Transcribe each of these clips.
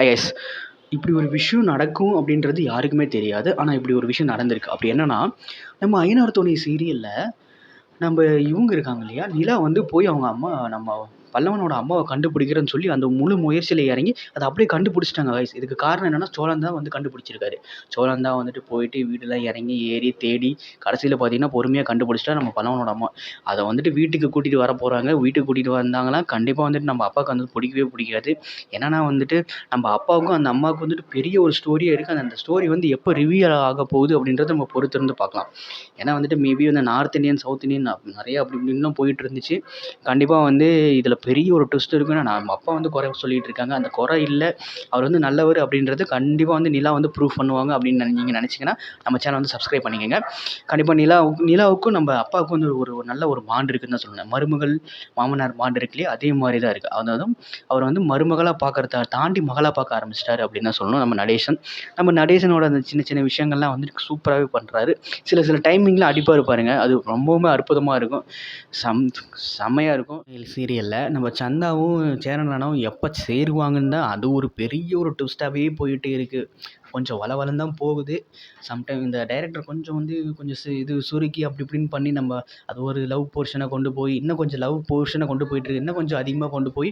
S இப்படி ஒரு விஷயம் நடக்கும் அப்படின்றது யாருக்குமே தெரியாது. ஆனால் இப்படி ஒரு விஷயம் நடந்திருக்கு. அப்படி என்னென்னா நம்ம ஐயனார் துணை சீரியலில் நம்ம இவங்க இருக்காங்க இல்லையா? நிலா வந்து போய் அவங்க அம்மா நம்ம பல்லவனோட அம்மாவை கண்டுபிடிக்கிறேன்னு சொல்லி அந்த முழு முயற்சியில் இறங்கி அதை அப்படியே கண்டுபிடிச்சிட்டாங்க வயசு இதுக்கு காரணம் என்னென்னா சோழன் தான் வந்து கண்டுபிடிச்சிருக்காரு. சோழன் தான் வந்துட்டு போயிட்டு வீடெல்லாம் இறங்கி ஏறி தேடி கடைசியில் பார்த்தீங்கன்னா பொறுமையாக கண்டுபிடிச்சிட்டா நம்ம பல்லவனோட அம்மா. அதை வந்துட்டு வீட்டுக்கு கூட்டிகிட்டு வர போகிறாங்க வீட்டுக்கு கூட்டிகிட்டு வந்தாங்கன்னா கண்டிப்பாக வந்துட்டு நம்ம அப்பாவுக்கு வந்து பிடிக்கவே பிடிக்காது. என்னன்னா வந்துட்டு நம்ம அப்பாவுக்கும் அந்த அம்மாவுக்கும் வந்துட்டு பெரிய ஒரு ஸ்டோரியாக இருக்குது அந்த ஸ்டோரி வந்து எப்போ ரிவியூ ஆக போகுது அப்படின்றத நம்ம பொறுத்திருந்து பார்க்கலாம். ஏன்னா வந்துட்டு மேபி வந்து நார்த் இந்தியன் சவுத் இந்தியன் நிறைய அப்படி இப்படின்லாம் போயிட்டு இருந்துச்சு. கண்டிப்பாக வந்து இதில் பெரிய ஒரு ட்விஸ்ட் இருக்குன்னு நம்ம அப்பா வந்து குறை சொல்லிட்டு இருக்காங்க. அந்த குறை இல்லை அவர் வந்து நல்லவர் அப்படின்றது கண்டிப்பாக வந்து நிலா வந்து ப்ரூஃப் பண்ணுவாங்க அப்படின்னு நீங்கள் நினச்சிங்கன்னா நம்ம சேனல் வந்து சப்ஸ்கிரைப் பண்ணிக்கோங்க. கண்டிப்பாக நிலா நிலாவுக்கும் நம்ம அப்பாவுக்கும் வந்து ஒரு ஒரு நல்ல ஒரு மாண்டு இருக்குன்னு தான் சொல்லணும். மருமகள் மாமனார் மாண்டு இருக்கு அதே மாதிரி தான் இருக்குது அதாவது அவர் வந்து மருமகளாக பார்க்கறத தாண்டி மகளாக பார்க்க ஆரம்பிச்சிட்டாரு அப்படின்னு தான் சொல்லணும் நம்ம நடேசன். நம்ம நடேசனோட அந்த சின்ன சின்ன விஷயங்கள்லாம் வந்து சூப்பராகவே பண்ணுறாரு சில சில டைமிங்கில் அடிப்பாக இருப்பாருங்க. அது ரொம்பவுமே அற்புதமாக இருக்கும். சம் செம்மையாக இருக்கும். சீரியலில் நம்ம சந்தாவும் சேரன் ராணாவும் எப்போ சேருவாங்கன்னு தான் அது ஒரு பெரிய ஒரு ட்விஸ்ட்டாகவே போயிட்டே இருக்குது கொஞ்சம் வள தான் போகுது. சம்டைம் இந்த டைரக்டர் கொஞ்சம் வந்து கொஞ்சம் சு இது சுருக்கி அப்படி இப்படின்னு பண்ணி நம்ம அது ஒரு லவ் போர்ஷனை கொண்டு போய் இன்னும் கொஞ்சம் லவ் போர்ஷனை கொண்டு போயிட்டு இன்னும் கொஞ்சம் அதிகமாக கொண்டு போய்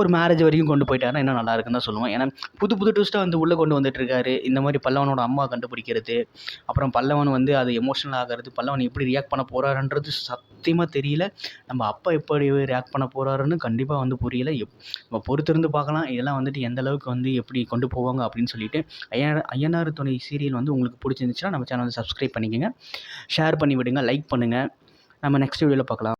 ஒரு மேரேஜ் வரைக்கும் கொண்டு போயிட்டாருன்னா இன்னும் நல்லா இருக்குன்னு தான் சொல்லுவேன். ஏன்னா புது புது ட்விஸ்ட்டாக வந்து உள்ளே கொண்டு வந்துட்டுருக்காரு இந்த மாதிரி பல்லவனோட அம்மா கண்டுபிடிக்கிறது அப்புறம் பல்லவன் வந்து அது எமோஷனல் ஆகிறது பல்லவன் எப்படி ரியாக்ட் பண்ண போகிறாருன்றது சத்தியமாக தெரியல. நம்ம அப்பா எப்படி ரியாக்ட் பண்ண போகிறாருன்னு கண்டிப்பாக வந்து புரியல. எப் நம்ம பொறுத்திருந்து பார்க்கலாம். இதெல்லாம் வந்துட்டு எந்த அளவுக்கு வந்து எப்படி கொண்டு போவாங்க அப்படின்னு சொல்லிட்டு ஐயனார் ஐயனார் துணை சீரியல் வந்து உங்களுக்கு பிடிச்சிருந்துச்சுன்னா நம்ம சேனல் வந்து சப்ஸ்கிரைப் பண்ணிக்கோங்க. ஷேர் பண்ணி விடுங்க லைக் பண்ணுங்கள் நம்ம நெக்ஸ்ட் வீடியோவில் பார்க்கலாம்.